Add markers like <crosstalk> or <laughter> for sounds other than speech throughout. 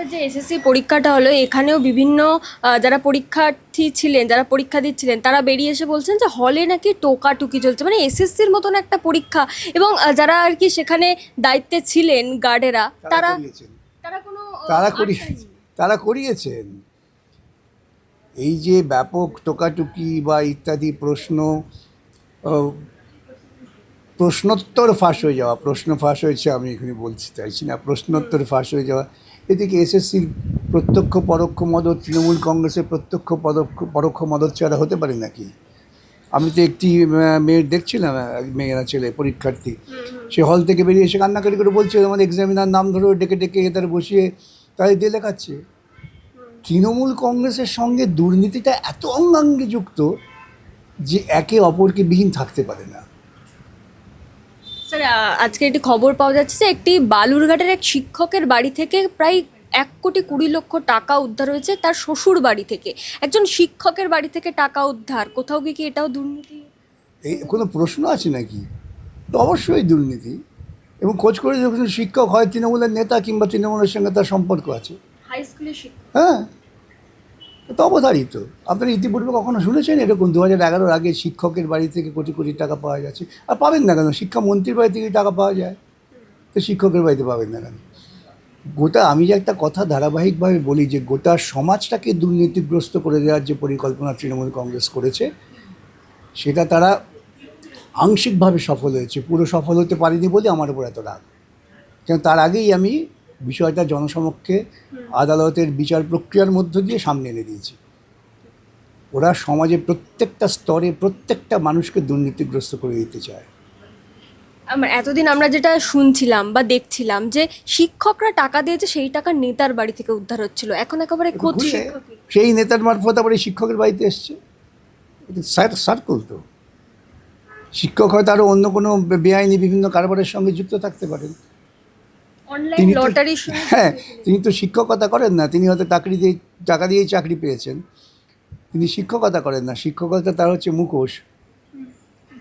Sir যে SSC পরীক্ষাটা হলো এখানেও বিভিন্ন যারা পরীক্ষার্থী ছিলেন যারা পরীক্ষা দিচ্ছিলেন তারা বেরিয়ে এসে বলছেন যে হলে নাকি টোকাটুকি চলছে। মানে এসএসসির মতন একটা পরীক্ষা এবং যারা আর কি সেখানে দায়িত্বে ছিলেন গার্ডেরা তারা তারা কোনো তারা করি তারা করিয়েছেন। এই যে ব্যাপক টোকাটুকি বা ইত্যাদি প্রশ্ন প্রশ্নোত্তর ফাঁস হয়ে যাওয়া প্রশ্ন ফাঁস হয়েছে আমি এখানে বলতে চাইছি না? প্রশ্নোত্তর ফাঁস হয়ে যাওয়া এদিকে এসএসসির প্রত্যক্ষ পরোক্ষ মদত তৃণমূল কংগ্রেসের প্রত্যক্ষ পরোক্ষ পরোক্ষ মদত ছাড়া হতে পারে নাকি? আমি তো একটি মেয়ের দেখছিলাম মেয়েরা ছেলে পরীক্ষার্থী। সে হল থেকে বেরিয়ে এসে কান্নাকাটি করে বলছে আমাদের এক্সামিনার নাম ধরে ডেকে ডেকে তার বসিয়ে তাই দিয়ে লেখাচ্ছে তৃণমূল কংগ্রেসের সঙ্গে দুর্নীতিটা এত অঙ্গাঙ্গে যুক্ত যে একে অপরকে বিহীন থাকতে পারে না। স্যার আজকে একটি খবর পাওয়া যাচ্ছে যে একটি বালুরঘাটের এক শিক্ষকের বাড়ি থেকে প্রায় এক কোটি কুড়ি লক্ষ টাকা উদ্ধার হয়েছে তার শ্বশুর বাড়ি থেকে। একজন শিক্ষকের বাড়ি থেকে টাকা উদ্ধার কোথাও কি কি এটাও দুর্নীতি? এই কোনো প্রশ্ন আছে নাকি? তো অবশ্যই দুর্নীতি। এবং খোঁজ করে যখন শিক্ষক হয় তৃণমূলের নেতা কিংবা তৃণমূলের সঙ্গে তার সম্পর্ক আছে। হাই স্কুলের শিক্ষক। হ্যাঁ। তো অবধারিত। আপনারা ইতিপূর্বে কখনো শুনেছেন এরকম দু হাজার এগারোর আগে শিক্ষকের বাড়ি থেকে কোটি কোটি টাকা পাওয়া যাচ্ছে? আর পাবেন না কেন? শিক্ষামন্ত্রীর বাড়ি থেকে টাকা পাওয়া যায়। তো শিক্ষকের বাড়িতে পাবেন না কেন? গোটা, আমি যে একটা কথা ধারাবাহিকভাবে বলি যে গোটা সমাজটাকে দুর্নীতিগ্রস্ত করে দেওয়ার যে পরিকল্পনা তৃণমূল কংগ্রেস করেছে, সেটা তারা আংশিকভাবে সফল হয়েছে। পুরো সফল হতে পারেনি বলে আমার উপর এত রাগ। কেন? তার আগেই আমি বিষয়টা জনসমক্ষে আদালতের বিচার প্রক্রিয়ার মধ্য দিয়ে সামনে এনে দিয়েছে। ওরা সমাজে প্রত্যেকটা স্তরে প্রত্যেকটা মানুষকে দুর্নীতিগ্রস্ত করে দিতে চায়। আমার এতদিন আমরা যেটা শুনছিলাম বা দেখছিলাম যে শিক্ষকরা টাকা দিয়েছে সেই টাকা নেতার বাড়ি থেকে উদ্ধার হচ্ছিল। এখন একেবারে সেই নেতার মারফত আবার এই শিক্ষকের বাড়িতে এসছে। সার্কুল তো। শিক্ষক হয়তো আরও অন্য কোনো বেআইনি বিভিন্ন কারবারের সঙ্গে যুক্ত থাকতে পারেন। তিনি তো- <laughs> হ্যাঁ তিনি তো শিক্ষকতা করেন না তিনি হয়তো চাকরি দিয়ে টাকা দিয়েই চাকরি পেয়েছেন। তিনি শিক্ষকতা করেন না শিক্ষকতা তার হচ্ছে মুখোশ।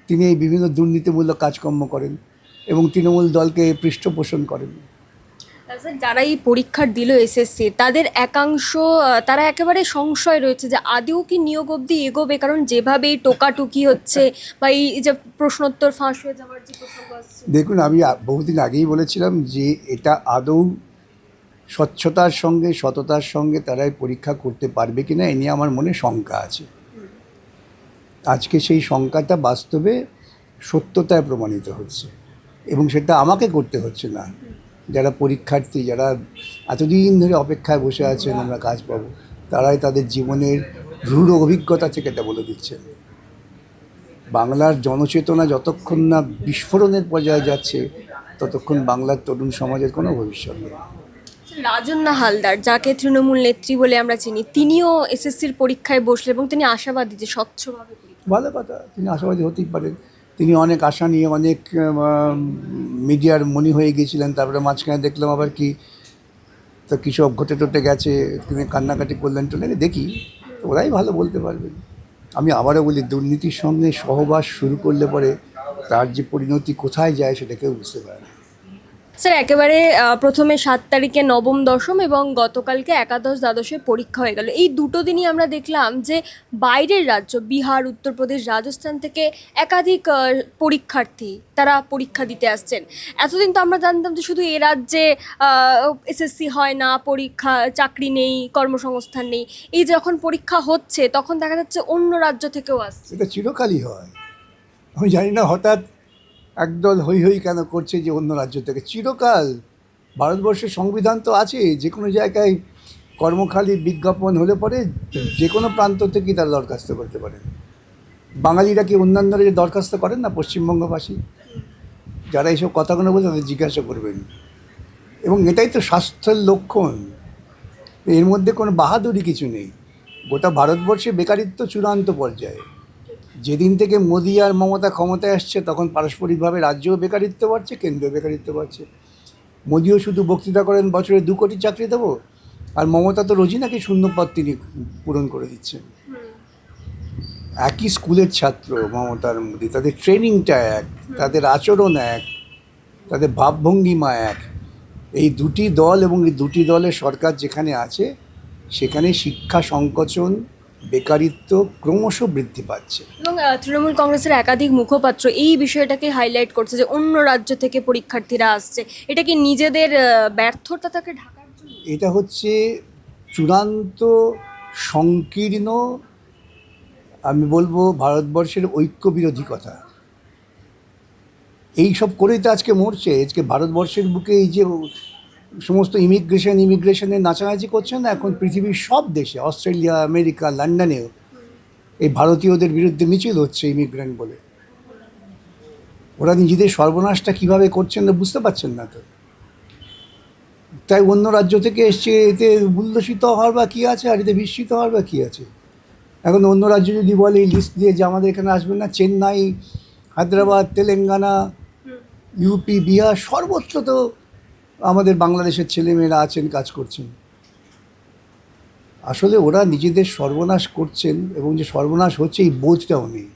তিনি এই বিভিন্ন দুর্নীতিমূলক কাজকর্ম করেন এবং তৃণমূল দলকে পৃষ্ঠপোষণ করেন। যারা এই পরীক্ষার দিল এসএসসি তাদের একাংশ তারা একেবারে সংশয় রয়েছে যে আদেও কি নিয়োগ অবধি এগোবে, কারণ যেভাবে এই টোকাটুকি হচ্ছে বা এই যে প্রশ্নোত্তর ফাঁস হয়ে যাওয়ার যে দেখুন, আমি বহুদিন আগেই বলেছিলাম যে এটা আদৌ স্বচ্ছতার সঙ্গে, সততার সঙ্গে তারাই পরীক্ষা করতে পারবে কিনা, এ নিয়ে আমার মনে শঙ্কা আছে। আজকে সেই শঙ্কাটা বাস্তবে সত্যতায় প্রমাণিত হচ্ছে এবং সেটা আমাকে করতে হচ্ছে না। যারা পরীক্ষার্থী যারা এতদিন ধরে অপেক্ষায় বসে আছেন আমরা কাজ পাবো তারাই তাদের জীবনের রূঢ় অভিজ্ঞতা থেকে এটা বলে দিচ্ছেন বাংলার জনচেতনা যতক্ষণ না বিস্ফোরণের পর্যায়ে যাচ্ছে ততক্ষণ বাংলার তরুণ সমাজের কোনো ভবিষ্যৎ নেই। রাজন্না হালদার যাকে তৃণমূল নেত্রী বলে আমরা চিনি তিনিও এসএসসির পরীক্ষায় বসলেন এবং তিনি আশাবাদী যে স্বচ্ছভাবে ভালো কথা তিনি আশাবাদী হতেই পারেন। তিনি অনেক আশা নিয়ে অনেক মিডিয়ার মনি হয়ে গিয়েছিলেন, তারপরে মাঝখানে দেখলাম আবার কি, তো কিছু ঘটে টটে গেছে, তিনি কান্নাকাটি করলেন টলেন দেখি ওরাই ভালো বলতে পারবেন আমি আবারও বলি, দুর্নীতির সঙ্গে সহবাস শুরু করলে পরে তার যে পরিণতি কোথায় যায় সেটা কেউ বুঝতে পারে না। স্যার, একেবারে প্রথমে সাত তারিখে নবম দশম এবং গতকালকে একাদশ দ্বাদশে পরীক্ষা হয়ে গেল। এই দুটো দিনই আমরা দেখলাম যে বাইরের রাজ্য, বিহার, উত্তরপ্রদেশ, রাজস্থান থেকে একাধিক পরীক্ষার্থী তারা পরীক্ষা দিতে আসছেন। এতদিন তো আমরা জানতাম যে শুধু এ রাজ্যে এসএসসি হয় না, পরীক্ষা, চাকরি নেই, কর্মসংস্থান নেই। এই যখন পরীক্ষা হচ্ছে, তখন দেখা যাচ্ছে অন্য রাজ্য থেকেও আসছে। এটা চিরকালই হয়। আমি জানি না হঠাৎ একদল হই হই কেন করছে যে অন্য রাজ্য থেকে? চিরকাল ভারতবর্ষের সংবিধান তো আছে, যে কোনো জায়গায় কর্মখালি বিজ্ঞাপন হলে পরে যে কোনো প্রান্ত থেকেই তারা দরখাস্ত করতে পারেন। বাঙালিরা কি অন্যান্য রাজ্যে দরখাস্ত করেন না পশ্চিমবঙ্গবাসী? যারা এইসব কথাগুলো বলে তাদের জিজ্ঞাসা করবেন। এবং এটাই তো স্বাস্থ্যের লক্ষণ। এর মধ্যে কোনো বাহাদুরি কিছু নেই। গোটা ভারতবর্ষে বেকারিত্ব চূড়ান্ত পর্যায়ে। যেদিন থেকে মোদী আর মমতা ক্ষমতায় আসছে তখন পারস্পরিকভাবে রাজ্যও বেকারিত্ব বাড়ছে কেন্দ্রীয় বেকারিত্ব বাড়ছে। মোদিও শুধু বক্তৃতা করেন বছরে দু কোটি চাকরি দেবো আর মমতা তো রোজই নাকি শূন্যপদ তিনি পূরণ করে দিচ্ছেন। একই স্কুলের ছাত্র মমতার মোদি তাদের ট্রেনিংটা এক তাদের আচরণ এক তাদের ভাবভঙ্গিমা এক। এই দুটি দল এবং এই দুটি দলের সরকার যেখানে আছে সেখানে শিক্ষা সংকোচন বেকারিত্ব ক্রমশ বৃদ্ধি পাচ্ছে। এবং তৃণমূল কংগ্রেসের একাধিক মুখপাত্র এই বিষয়টাকে হাইলাইট করছে যে অন্য রাজ্য থেকে পরীক্ষার্থীরা আসছে। এটা কি নিজেদের ব্যর্থতাটাকে ঢাকার জন্য? এটা হচ্ছে চূড়ান্ত সংকীর্ণ আমি বলব ভারতবর্ষের ঐক্য বিরোধী কথা। এই সব করেই তো আজকে মরছে। আজকে ভারতবর্ষের বুকে এই যে সমস্ত ইমিগ্রেশন ইমিগ্রেশনের নাচানাচি করছেন না এখন পৃথিবীর সব দেশে অস্ট্রেলিয়া আমেরিকা লন্ডনেও এই ভারতীয়দের বিরুদ্ধে মিছিল হচ্ছে ইমিগ্রেন্ট বলে। ওরা নিজেদের সর্বনাশটা কীভাবে করছেন না বুঝতে পারছেন না তো। তাই অন্য রাজ্য থেকে এসছে এতে উল্লসিত হওয়ার বা কী আছে আর এতে বিস্মিত হওয়ার বা কী আছে? এখন অন্য রাজ্য যদি বলে এই লিস্ট দিয়ে যে আমাদের এখানে আসবেন না চেন্নাই হায়দ্রাবাদ তেলেঙ্গানা ইউপি বিহার সর্বত্র তো আমাদের বাংলাদেশের ছেলেমেয়েরা আছেন কাজ করছেন। আসলে ওরা নিজেদের সর্বনাশ করছেন এবং যে সর্বনাশ হচ্ছে এই বোধটাও নেই।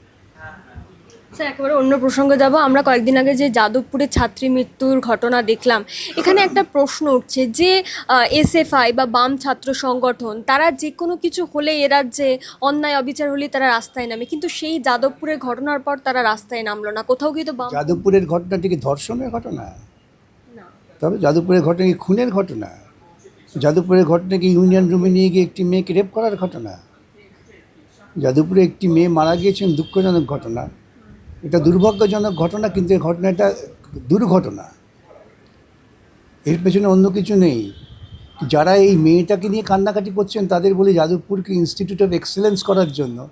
স্যার একেবারে অন্য প্রসঙ্গে যাব। আমরা কয়েকদিন আগে যে যাদবপুরে ছাত্রী মৃত্যুর ঘটনা দেখলাম এখানে একটা প্রশ্ন উঠছে যে এসএফআই বা বাম ছাত্র সংগঠন তারা যে কোনো কিছু হলে এরা যে অন্যায় অবিচার হলে তারা রাস্তায় নামে। কিন্তু সেই যাদবপুরের ঘটনার পর তারা রাস্তায় নামলো না। কোথাও গিয়ে তো যাদবপুরের ঘটনাটি কি ধর্ষণের ঘটনা? তবে যাদবপুরের ঘটনা কি খুনের ঘটনা? যাদবপুরের ঘটনা কি ইউনিয়ন রুমে নিয়ে গিয়ে একটি মেয়েকে রেপ করার ঘটনা? যাদবপুরে একটি মেয়ে মারা গিয়েছেন, দুঃখজনক ঘটনা। এটা দুর্ভাগ্যজনক ঘটনা, কিন্তু এই ঘটনাটা দুর্ঘটনা। এর পেছনে অন্য কিছু নেই। যারা এই মেয়েটাকে নিয়ে কান্নাকাটি করছেন, তাদের বলি যাদবপুরকে ইনস্টিটিউট অফ এক্সেলেন্স করার জন্য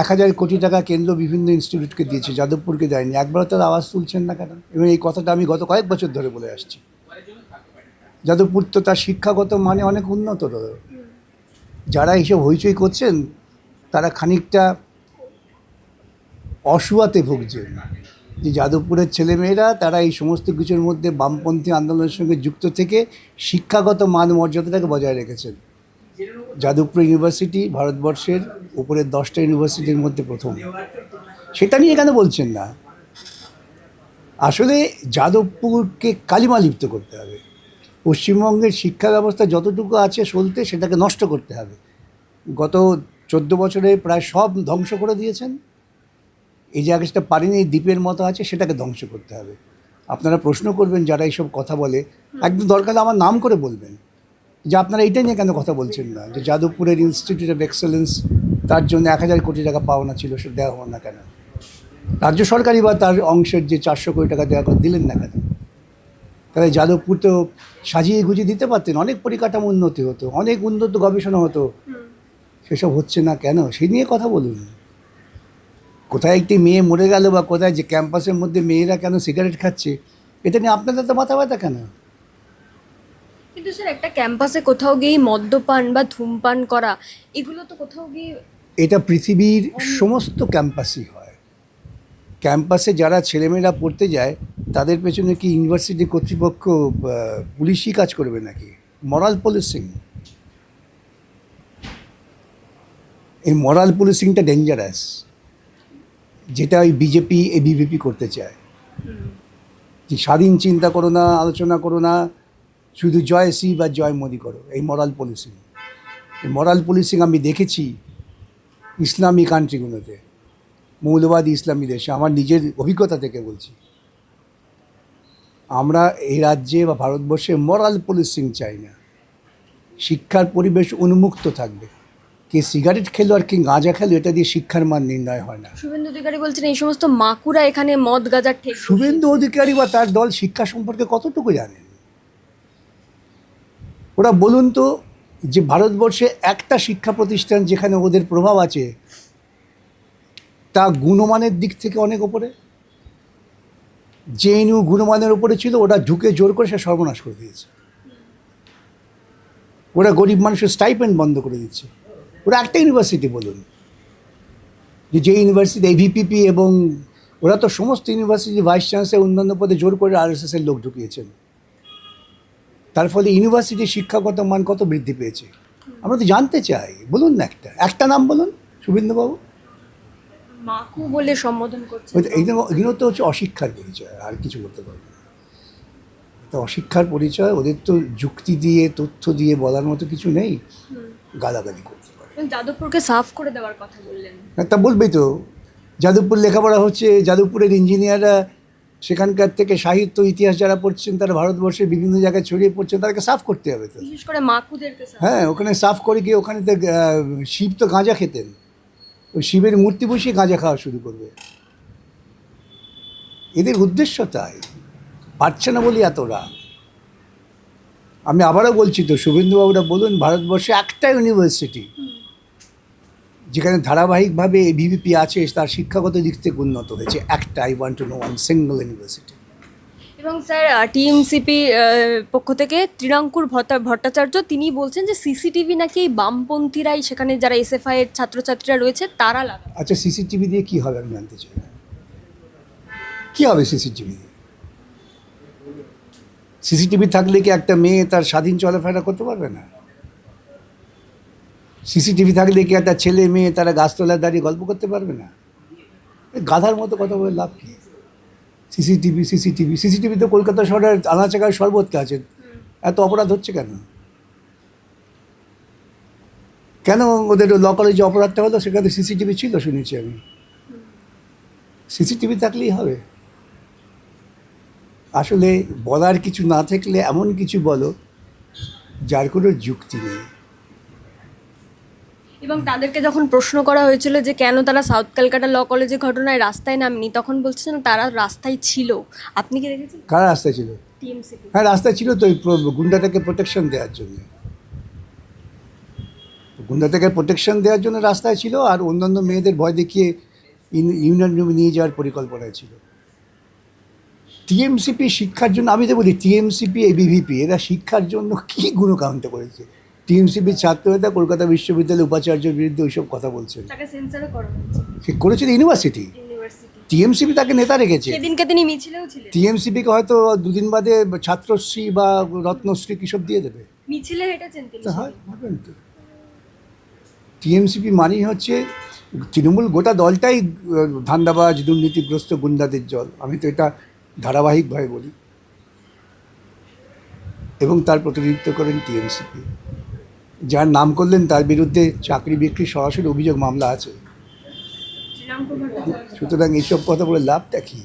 এক হাজার কোটি টাকা কেন্দ্র বিভিন্ন ইনস্টিটিউটকে দিয়েছে, যাদবপুরকে দেয়নি। একবারও তারা আওয়াজ তুলছেন না কেন? এবং এই কথাটা আমি গত কয়েক বছর ধরে বলে আসছি। যাদবপুর তো তার শিক্ষাগত মানে অনেক উন্নত যারা এইসব হইচই করছেন, তারা খানিকটা অসুয়াতে ভুগছেন। যে যাদবপুরের ছেলেমেয়েরা, তারা এই সমস্ত কিছুর মধ্যে বামপন্থী আন্দোলনের সঙ্গে যুক্ত থেকে শিক্ষাগত মান মর্যাদাটাকে বজায় রেখেছেন। যাদবপুর ইউনিভার্সিটি ভারতবর্ষের উপরের দশটা ইউনিভার্সিটির মধ্যে প্রথম। সেটা নিয়ে কেন বলছেন না? আসলে যাদবপুরকে কালিমা লিপ্ত করতে হবে। পশ্চিমবঙ্গের শিক্ষা ব্যবস্থা যতটুকু আছে চলতে সেটাকে নষ্ট করতে হবে। গত চোদ্দ বছরে প্রায় সব ধ্বংস করে দিয়েছেন। এই যে একটা পারিনি, দ্বীপের মতো আছে, সেটাকে ধ্বংস করতে হবে। আপনারা প্রশ্ন করবেন, যারা এইসব কথা বলে, একদম দরকার আমার নাম করে বলবেন। যে আপনারা এইটা নিয়ে কেন কথা বলছেন না? যে যাদবপুরের ইনস্টিটিউট অফ এক্সেলেন্স তার জন্য এক হাজার কোটি টাকা পাওনা ছিল, সেটা দেওয়া হলো না কেন? রাজ্য সরকারই বা তার অংশের যে চারশো কোটি টাকা দেওয়া কথা দিলেন না কেন? তাহলে যাদবপুর তো সাজিয়ে গুজিয়ে দিতে পারতেন, অনেক পরিকাঠামো উন্নতি হতো, অনেক উন্নত গবেষণা হতো। সেসব হচ্ছে না কেন? সেই নিয়ে কথা বলুন। কোথায় একটি মেয়ে মরে গেল বা কোথায় যে ক্যাম্পাসের মধ্যে মেয়েরা কেন সিগারেট খাচ্ছে? এটা নিয়ে আপনাদের তো মাথা ব্যথা কেন? কিন্তু স্যার একটা ক্যাম্পাসে কোথাও গিয়ে মদ্যপান বা ধূমপান করা এগুলো তো কোথাও গিয়ে এটা পৃথিবীর সমস্ত ক্যাম্পাসই হয়। ক্যাম্পাসে যারা ছেলেমেয়েরা পড়তে যায় তাদের পেছনে কি ইউনিভার্সিটি কর্তৃপক্ষ পুলিশই কাজ করবে নাকি? মরাল পুলিশিং এই মরাল পুলিশিংটা ডেঞ্জারাস যেটা ওই বিজেপি এবিভিপি করতে চায়। যে স্বাধীন চিন্তা করো না আলোচনা করো না শুধু জয় শ্রী বা জয় মোদি করো এই মরাল পুলিশিং এই মরাল পুলিশিং আমি দেখেছি ইসলামী কান্ট্রিগুলোতে মৌলবাদী ইসলামী দেশে আমার নিজের অভিজ্ঞতা থেকে বলছি। আমরা এই রাজ্যে বা ভারতবর্ষে মরাল পুলিশিং চাই না। শিক্ষার পরিবেশ উন্মুক্ত থাকবে। কে সিগারেট খেলো আর কে গাঁজা খেলো এটা দিয়ে শিক্ষার মান নির্ণয় হয় না। শুভেন্দু অধিকারী বলছেন এই সমস্ত মাকুরা এখানে মদ গাজার ঠেক শুভেন্দু অধিকারী বা তার দল শিক্ষা সম্পর্কে কতটুকু জানেন? ওরা বলুন তো যে ভারতবর্ষে একটা শিক্ষা প্রতিষ্ঠান যেখানে ওদের প্রভাব আছে, তা গুণমানের দিক থেকে অনেক ওপরে? জেএনইউ গুণমানের ওপরে ছিল, ওরা ঢুকে জোর করে সে সর্বনাশ করে দিয়েছে। ওরা গরিব মানুষের স্টাইপেন্ড বন্ধ করে দিচ্ছে। ওরা একটা ইউনিভার্সিটি বলুন, যে যে ইউনিভার্সিটি এভিপিপি এবং ওরা তো সমস্ত ইউনিভার্সিটি ভাইস চ্যান্সেলর অন্যান্য পদে জোর করে আরএসএসের লোক ঢুকিয়েছেন। তার ফলে ইউনিভার্সিটির শিক্ষাগত মান কত বৃদ্ধি পেয়েছে? আমরা তো জানতে চাই। বলুন না একটা। একটা নাম বলুন শুভেন্দুবাবু মাকু বলে সম্বোধন করছে। তো- এগুলো তো হচ্ছে অশিক্ষার পরিচয় আর কিছু করতে পারবে না। তো অশিক্ষার পরিচয় ওদের তো যুক্তি দিয়ে তথ্য দিয়ে বলার মতো কিছু নেই। গালাগালি করতে পারে। যাদবপুরকে সাফ করে দেওয়ার কথা বললেন। তা বলবেই তো। যাদবপুর লেখাপড়া হচ্ছে যাদবপুরের ইঞ্জিনিয়াররা সেখানকার থেকে সাহিত্য ইতিহাস যারা পড়ছেন তারা ভারতবর্ষের বিভিন্ন জায়গায় ছড়িয়ে পড়ছেন তাদেরকে সাফ করতে হবে তো। বিশেষ করে মাকুদেরকে হ্যাঁ ওখানে সাফ করে গিয়ে ওখানে তো শিব তো গাঁজা খেতেন। ওই শিবের মূর্তি বসিয়ে গাঁজা খাওয়া শুরু করবে। এদের উদ্দেশ্য তাই। পারছে না বলি এত রাগ। আমি আবারও বলছি তো শুভেন্দুবাবুরা বলুন ভারতবর্ষে একটা ইউনিভার্সিটি যেখানে ধারাবাহিকভাবে এবিভিপি আছে তার শিক্ষাগত দিক থেকে উন্নত হয়েছে। একটা I want to know one single university এবং স্যার টিএমসিপি পক্ষ থেকে ত্রিরাঙ্কুর ভট্টা ভট্টাচার্য তিনি বলছেন যে সিসিটিভি নাকি এই বামপন্থীরাই সেখানে যারা এসএফআই এর ছাত্রছাত্রীরা রয়েছে তারা লাগায় আচ্ছা সিসিটিভি দিয়ে কী হবে আমি জানতে চাই। কী হবে সিসিটিভি দিয়ে? সিসিটিভি থাকলে কি একটা মেয়ে তার স্বাধীন চলাফেরা করতে পারবে না? সিসিটিভি থাকলে কি একটা ছেলে মেয়ে তারা গাছতলায় দাঁড়িয়ে গল্প করতে পারবে না। গাধার মতো কথা বলে লাভ কি? সিসিটিভি সিসিটিভি সিসিটিভি তো কলকাতা শহরের আনাচাকার সর্বত্র আছে। এত অপরাধ হচ্ছে কেন? কেন ওদের ল কলেজে অপরাধটা হলো? সেখানে সিসিটিভি ছিল শুনেছি আমি। সিসিটিভি থাকলেই হবে। আসলে বলার কিছু না থাকলে এমন কিছু বলো যার কোনো যুক্তি নেই। এবং তাদেরকে যখন প্রশ্ন করা হয়েছিল যে কেন তারা সাউথ ক্যালকাটা ল কলেজের ঘটনায় রাস্তায় নামেনি তখন বলছেন তারা রাস্তায় ছিল। আপনি কি দেখেছেন? কারা রাস্তায় ছিল? হ্যাঁ রাস্তায় ছিল তো গুন্ডাটাকে প্রোটেকশন দেওয়ার জন্য। গুন্ডা থেকে প্রোটেকশন দেওয়ার জন্য রাস্তায় ছিল আর অন্যান্য মেয়েদের ভয় দেখিয়ে ইউনিয়ন রুমে নিয়ে যাওয়ার পরিকল্পনা ছিল। টিএমসিপি শিক্ষার জন্য আমি তো বলি টিএমসিপি এবিভিপি এরা শিক্ষার জন্য কী গুণকান্ত করেছে? টিএমসিপির ছাত্র নেতা কলকাতা বিশ্ববিদ্যালয়ের উপাচার্যের বিরুদ্ধে ওইসব কথা হয়েছে। সে করেছিল ইউনিভার্সিটি টিএমসিপি তাকে নেতা রেখেছে? সেদিনকে তিনি মিছিলেও ছিলেন। টিএমসিপিকে হয়তো দুদিন বাদে ছাত্রশ্রী বা রত্নশ্রী কিসব দিয়ে দেবে? মিছিলে হেঁটেছেন তিনি তা তো। টিএমসিপি মানেই হচ্ছে তৃণমূল গোটা দলটাই ধান্দাবাজ দুর্নীতিগ্রস্ত গুন্ডাদের জল। আমি তো এটা ধারাবাহিকভাবে বলি। এবং তার প্রতিনিধিত্ব করেন টিএমসিপি যার নাম করলেন তার বিরুদ্ধে চাকরি বিক্রি সরাসরি অভিযোগ মামলা আছে। সুতরাং এইসব কথা বলে লাভটা কী?